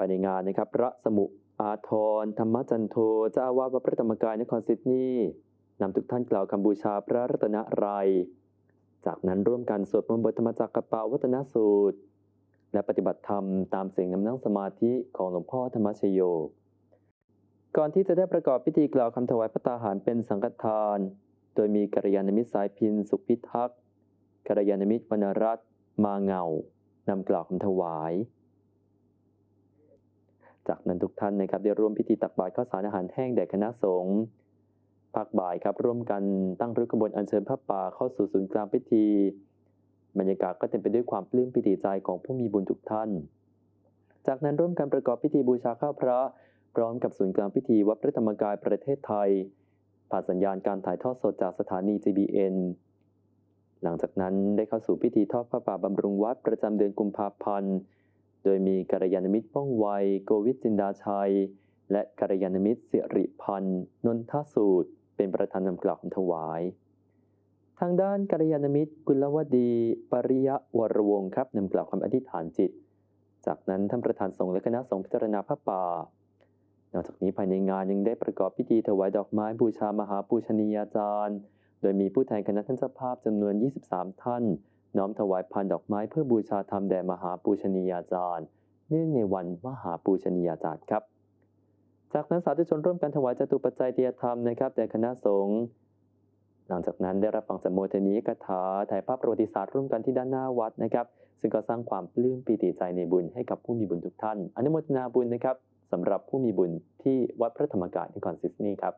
ายในงานนะครับ พระสมุอาทรธรรมจันโทเจ้าอาวาสวัดพระธรรมกายนครซิดนีย์นำทุกท่านกล่าวคำบูชาพระรัตนรัย จากนั้นร่วมกันสวดมนต์บทธรรมจักรกับปาวัตนสูตร และปฏิบัติธรรมตามเสียงน้ำนั่งสมาธิของหลวงพ่อธรรมชโย ก่อนที่จะได้ประกอบพิธีกล่าวคำถวายพระตาหารเป็นสังฆทาน โดยมีกัลยาณมิตรสายพินสุพิทักษ์กัลยาณมิตรวรรณรัตน์มาเงานำกล่าวคำถวาย จากนั้นทุกท่านนะครับได้ร่วมพิธีตักบาตรข้าวสารอาหารแห้งแด่คณะสงฆ์ภาคบ่ายครับร่วมกันตั้งรุกขบวนอัญเชิญพระป่าเข้าสู่ศูนย์กลางพิธี บรรยากาศก็เต็มไปด้วยความปลื้มปิติใจของผู้มีบุญทุกท่าน จากนั้นร่วมกันประกอบพิธีบูชาข้าวพระ พร้อมกับศูนย์กลางพิธีวัดพระธรรมกายประเทศไทย ผ่านสัญญาณการถ่ายทอดสดจากสถานี GBN หลังจากนั้นได้เข้าสู่พิธีทอดพระป่าบำรุงวัดประจำเดือนกุมภาพันธ์ โดยมีกัลยาณมิตรป้องไวโกวิจินดาชัย และกัลยาณมิตรสิริพันธ์นนทสูตร เป็นประธานนำกล่าวถวาย ทางด้านกัลยาณมิตรกุลวดี ปริยวรวงครับนำกล่าวคำอธิษฐานจิต จากนั้นท่านประธานสงฆ์และคณะสงฆ์พิจารณาพระป่านอกจากนี้ภายในงานยังได้ประกอบพิธีถวายดอกไม้บูชามหาปูชนียาจารย์ โดยมีผู้แทนคณะท่านเจ้าภาพจำนวน 23 ท่าน น้อมถวายพันดอกไม้เพื่อบูชาธรรมแด่มหาปูชนียาจารย์ เนื่องในวันมหาปูชนียาจารย์ครับ จากนั้นสาธุชนร่วมกันถวายจตุปัจจัยเทียธรรมนะครับแด่คณะสงฆ์หลังจากนั้นได้รับฟังสมโภชนียกถาถ่ายภาพประวัติศาสตร์ร่วมกันที่ด้านหน้าวัดนะครับ ซึ่งก็สร้างความปลื้มปีติใจในบุญให้กับผู้มีบุญทุกท่าน อนุโมทนาบุญนะครับสำหรับผู้มีบุญที่วัดพระธรรมกายนครซิดนีย์ครับ